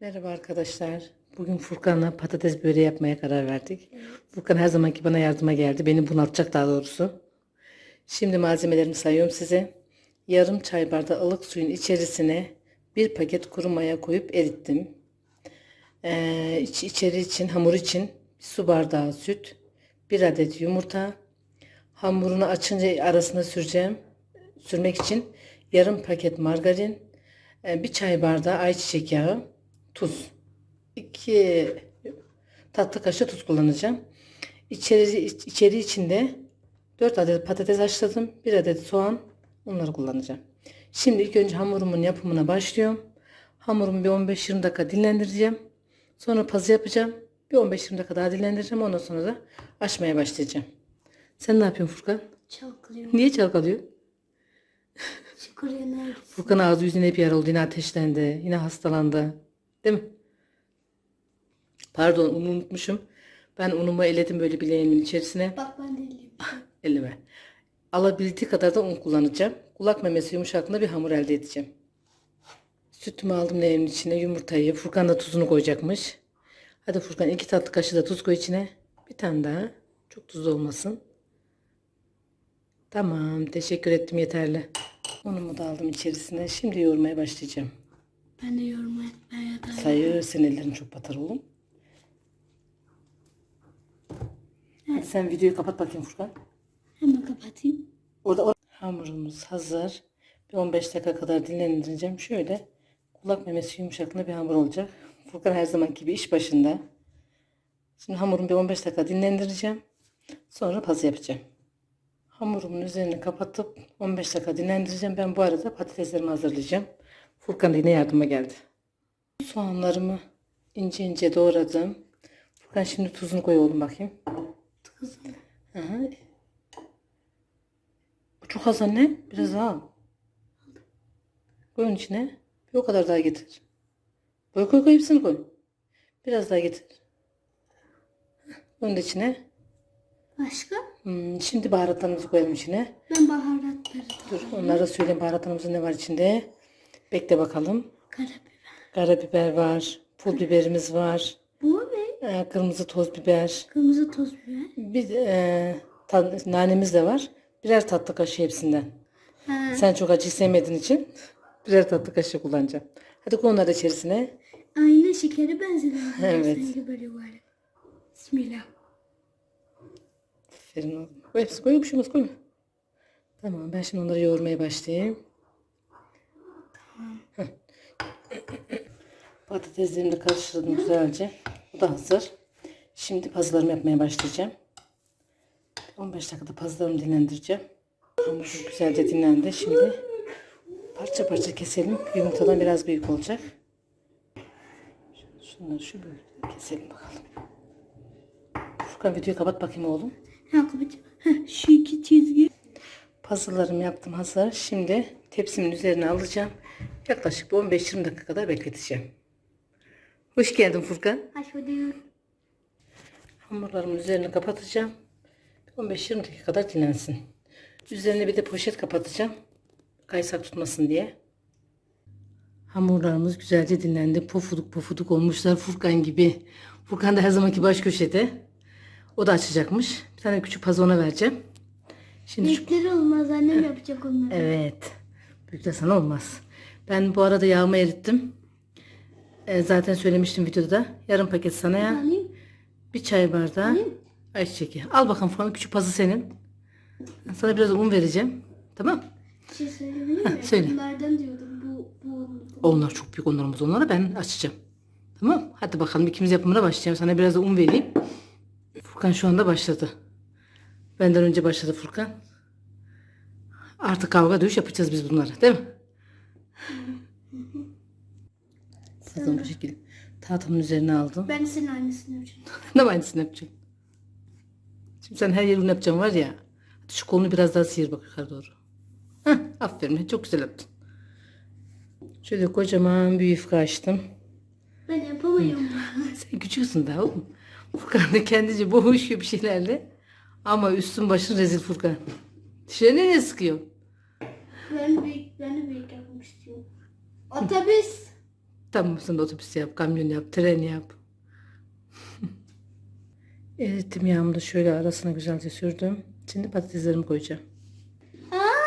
Merhaba arkadaşlar. Bugün Furkan'la patates böreği yapmaya karar verdik. Furkan her zamanki bana yardıma geldi. Beni bunaltacak daha doğrusu. Şimdi malzemelerimi sayıyorum size. Yarım çay bardağı ılık suyun içerisine bir paket kuru maya koyup erittim. Ee, iç, içeri için, hamur için bir su bardağı süt, bir adet yumurta, hamurunu açınca arasına süreceğim. Sürmek için yarım paket margarin, e, bir çay bardağı ayçiçek yağı, tuz. 2 tatlı kaşığı tuz kullanacağım. İçeri, içeri içinde 4 adet patates haşladım. 1 adet soğan. Onları kullanacağım. Şimdi ilk önce hamurumun yapımına başlıyorum. Hamurumu bir 15-20 dakika dinlendireceğim. Sonra pazı yapacağım. Bir 15-20 dakika daha dinlendireceğim. Ondan sonra da açmaya başlayacağım. Sen ne yapıyorsun Furkan? Çalkalıyor. Niye çalkalıyor? Furkan ağzı yüzüne hep yara oldu. Yine ateşlendi. Yine hastalandı. Değil mi? Pardon unu unutmuşum. Ben unumu eledim böyle bileğimin içerisine. Bak ben de eleyim. Elime. Alabildiği kadar da un kullanacağım. Kulak memesi yumuşaklığında bir hamur elde edeceğim. Sütümü aldım leğenin içine. Yumurtayı. Furkan da tuzunu koyacakmış. Hadi Furkan iki tatlı kaşığı da tuz koy içine. Bir tane daha. Çok tuzlu olmasın. Tamam. Teşekkür ettim yeterli. Unumu da aldım içerisine. Şimdi yoğurmaya başlayacağım. Ben de yorum etmeye da. Sayı çok batar oğlum. Hadi sen videoyu kapat bakayım Furkan. Hemen kapatayım. Orada or- hamurumuz hazır. Bir 15 dakika kadar dinlendireceğim. Şöyle kulak memesi yumuşaklığında bir hamur olacak. Furkan her zamanki gibi iş başında. Şimdi hamurumu bir 15 dakika dinlendireceğim. Sonra pazı yapacağım. Hamurumun üzerini kapatıp 15 dakika dinlendireceğim. Ben bu arada patateslerimi hazırlayacağım. Furkan da yine yardıma geldi. Soğanlarımı ince ince doğradım. Furkan şimdi tuzunu koy oğlum bakayım. Kızım. Aha. Bu çok az anne. Biraz daha al. Koy onun içine. Bir o kadar daha getir. Koy koy koy hepsini koy. Biraz daha getir. Onun içine. Başka? Hmm, şimdi baharatlarımızı koyalım içine. Ben baharatları. Dur onlara söyleyeyim baharatlarımızın ne var içinde. Bekle bakalım. Karabiber. Karabiber var. Pul biberimiz var. Bu ve e, kırmızı toz biber. kırmızı toz biber. Bir e, nanemiz de var. Birer tatlı kaşığı hepsinden. Ha. Sen çok acı sevmediğin için birer tatlı kaşığı kullanacağım. Hadi koy onları içerisine. Aynı şekeri benziyor. Evet. Sanki böyle yuvarlak. Bismillah. Aferin oğlum. Hepsi koy bir şey olmaz koyma. Tamam ben şimdi onları yoğurmaya başlayayım. Patateslerimi de karıştırdım güzelce. Bu da hazır. Şimdi pazılarımı yapmaya başlayacağım. 15 dakikada pazılarımı dinlendireceğim. Hamur güzelce dinlendi. Şimdi parça parça keselim. Yumurtadan biraz büyük olacak. Şunları şu böyle keselim bakalım. Furkan videoyu kapat bakayım oğlum. Ha kapatacağım. Ha, şu iki çizgi. Puzzle'larımı yaptım hazır. Şimdi tepsimin üzerine alacağım. Yaklaşık bir 15-20 dakika kadar bekleteceğim. Hoş geldin Furkan. Aşağıda Hamurlarımın üzerini kapatacağım. 15-20 dakika kadar dinlensin. Üzerine bir de poşet kapatacağım. Kaysak tutmasın diye. Hamurlarımız güzelce dinlendi. Pofuduk pofuduk olmuşlar Furkan gibi. Furkan da her zamanki baş köşede. O da açacakmış. Bir tane küçük pazona vereceğim. Şimdi şu Büyükleri olmaz annem yapacak onları. Evet. Büyük de sana olmaz. Ben bu arada yağımı erittim. Ee, zaten söylemiştim videoda da. Yarım paket sana yağ. Alayım. Bir çay bardağı ayçiçek yağı. Al bakalım falan küçük pazı senin. Sana biraz un vereceğim. Tamam. Bir şey söyleyebilir miyim? söyle. Bunlardan diyordum. Bu, bu, Onlar çok büyük onlarımız. Onları ben açacağım. Tamam. Hadi bakalım ikimiz yapımına başlayalım. Sana biraz da un vereyim. Furkan şu anda başladı. Benden önce başladı Furkan. Artık kavga dövüş yapacağız biz bunları. Değil mi? Zaten bu şekilde tahtamın üzerine aldım. Ben senin annesini yapacağım. Ne aynısını yapacağım. Şimdi sen her yerini yapacaksın var ya. Hadi şu kolunu biraz daha sıyır bak yukarı doğru. Heh, aferin. Çok güzel yaptın. Şöyle kocaman bir yufka açtım. Ben yapamıyorum. Sen küçüksün daha oğlum. Furkan da kendince boğuşuyor bir şeylerle. Ama üstün başın rezil Furkan. Dişlerini ne sıkıyor? ben büyük, ben de büyük yapmak istiyorum. Otobüs. Tamam sen otobüs yap, kamyon yap, tren yap. Erittim yağımı da şöyle arasına güzelce sürdüm. Şimdi patateslerimi koyacağım.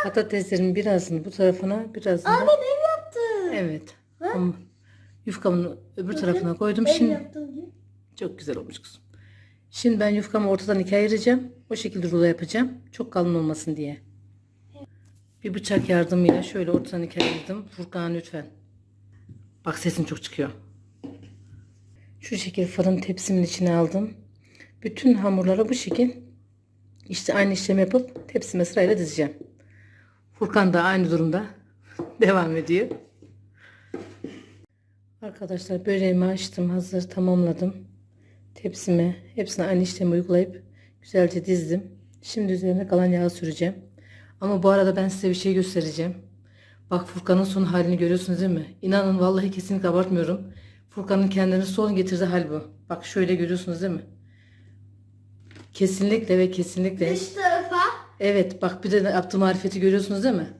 Patateslerimin birazını bu tarafına, birazını da... Ben yaptım. Evet. Ama yufkamın öbür tarafına koydum. Ev Şimdi yaptım çok güzel olmuş kızım. Şimdi ben yufkamı ortadan ikiye ayıracağım. O şekilde rulo yapacağım. Çok kalın olmasın diye. Bir bıçak yardımıyla şöyle ortadan ikiye ayırdım. Furkan lütfen. Bak sesim çok çıkıyor. Şu şekilde fırın tepsimin içine aldım. Bütün hamurları bu şekil işte aynı işlemi yapıp tepsime sırayla dizeceğim. Furkan da aynı durumda devam ediyor. Arkadaşlar böreğimi açtım. Hazır tamamladım. Tepsime hepsine aynı işlemi uygulayıp güzelce dizdim. Şimdi üzerine kalan yağı süreceğim. Ama bu arada ben size bir şey göstereceğim. Bak Furkan'ın son halini görüyorsunuz değil mi? İnanın vallahi kesinlikle abartmıyorum. Furkan'ın kendini son getirdiği hal bu. Bak şöyle görüyorsunuz değil mi? Kesinlikle ve kesinlikle. Dış tarafa. Evet bak bir de yaptığım marifeti görüyorsunuz değil mi?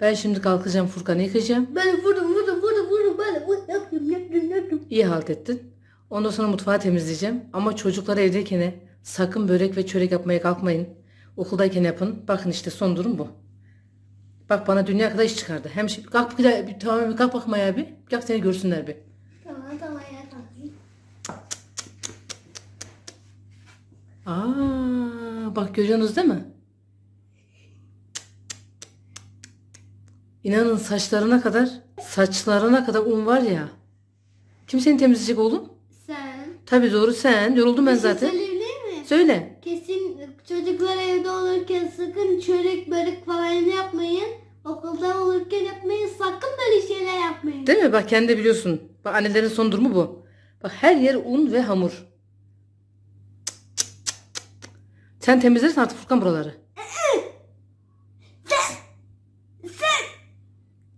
Ben şimdi kalkacağım Furkan'ı yıkayacağım. Ben vurdum vurdum vurdum vurdum vurdum yaptım yaptım yaptım. İyi halt ettin. Ondan sonra mutfağı temizleyeceğim. Ama çocuklar evdeyken sakın börek ve çörek yapmaya kalkmayın. Okuldayken yapın. Bakın işte son durum bu. Bak bana dünya kadar iş çıkardı. Hem şey, kalk bir, bir tamam bir kalk bakmaya abi. Kalk seni görsünler bir. Tamam tamam ya tamam. Aa, bak görüyorsunuz değil mi? İnanın saçlarına kadar, saçlarına kadar un var ya. Kim seni temizleyecek oğlum? Sen. Tabii doğru sen. Yoruldum ben Bir şey zaten. söyleyebilir miyim? Söyle. Kesin çocuklar evde olurken sakın çörek börek falan yapmayın. Okulda olurken yapmayın. Sakın böyle şeyler yapmayın. Değil mi? Bak kendi de biliyorsun. Bak annelerin son durumu bu. Bak her yer un ve hamur. Sen temizlersin artık Furkan buraları.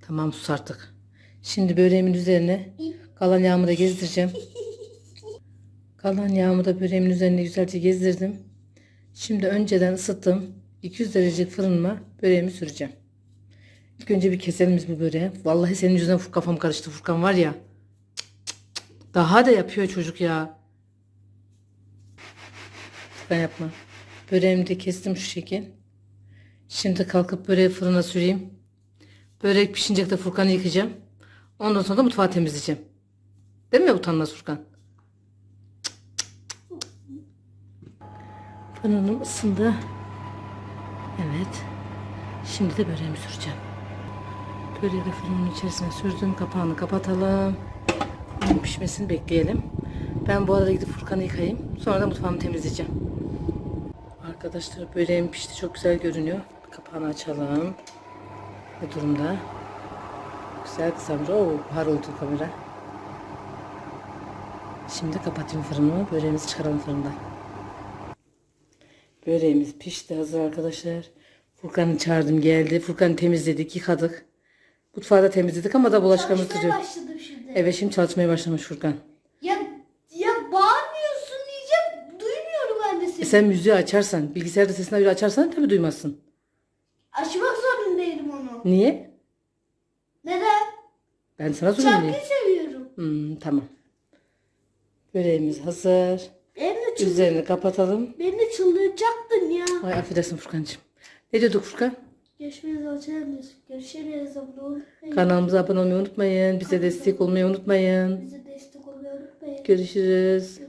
Tamam sus artık. Şimdi böreğimin üzerine kalan yağımı da gezdireceğim. Kalan yağımı da böreğimin üzerine güzelce gezdirdim. Şimdi önceden ısıttım. 200 derecelik fırınıma böreğimi süreceğim. İlk önce bir keselim biz bu böreği. Vallahi senin yüzünden kafam karıştı Furkan var ya. Daha da yapıyor çocuk ya. Furkan yapma. Böreğimi de kestim şu şekil. Şimdi kalkıp böreği fırına süreyim. Börek pişince de Furkan'ı yıkayacağım. Ondan sonra da mutfağı temizleyeceğim. Değil mi utanmaz Furkan? Fırınım ısındı. Evet. Şimdi de böreğimi süreceğim. De fırının içerisine sürdüm. Kapağını kapatalım. Bunun pişmesini bekleyelim. Ben bu arada gidip Furkan'ı yıkayayım. Sonra da mutfağımı temizleyeceğim. Arkadaşlar böreğim pişti. Çok güzel görünüyor. Kapağını açalım. Ne durumda? Güzel kızarmış. Oo, buhar oldu kamera. Şimdi kapatayım fırını. Böreğimizi çıkaralım fırından. Böreğimiz pişti hazır arkadaşlar. Furkan'ı çağırdım geldi. Furkan'ı temizledik, yıkadık. Mutfağı da temizledik ama da bulaşıklarımız Çalışmaya duruyor. başladım şimdi. Evet şimdi çalışmaya başlamış Furkan. Ya ya bağırmıyorsun diyeceğim. Duymuyorum ben de seni. E sen müziği açarsan, bilgisayarda sesini öyle açarsan tabii duymazsın. Açmak zorundaydım onu. Niye? Neden? Ben sana sorayım Şarkıyı seviyorum. Hmm, tamam. Böreğimiz hazır. Benim de, çıl- Üzerini kapatalım. beni de çıldıracaktın ya. Ay affedersin Furkan'cığım. Ne diyorduk Furkan? Görüşmeyi açarız. Görüşürüz. Kanalımıza abone olmayı unutmayın. Bize destek olmayı unutmayın. Bize destek olmayı unutmayın. Görüşürüz.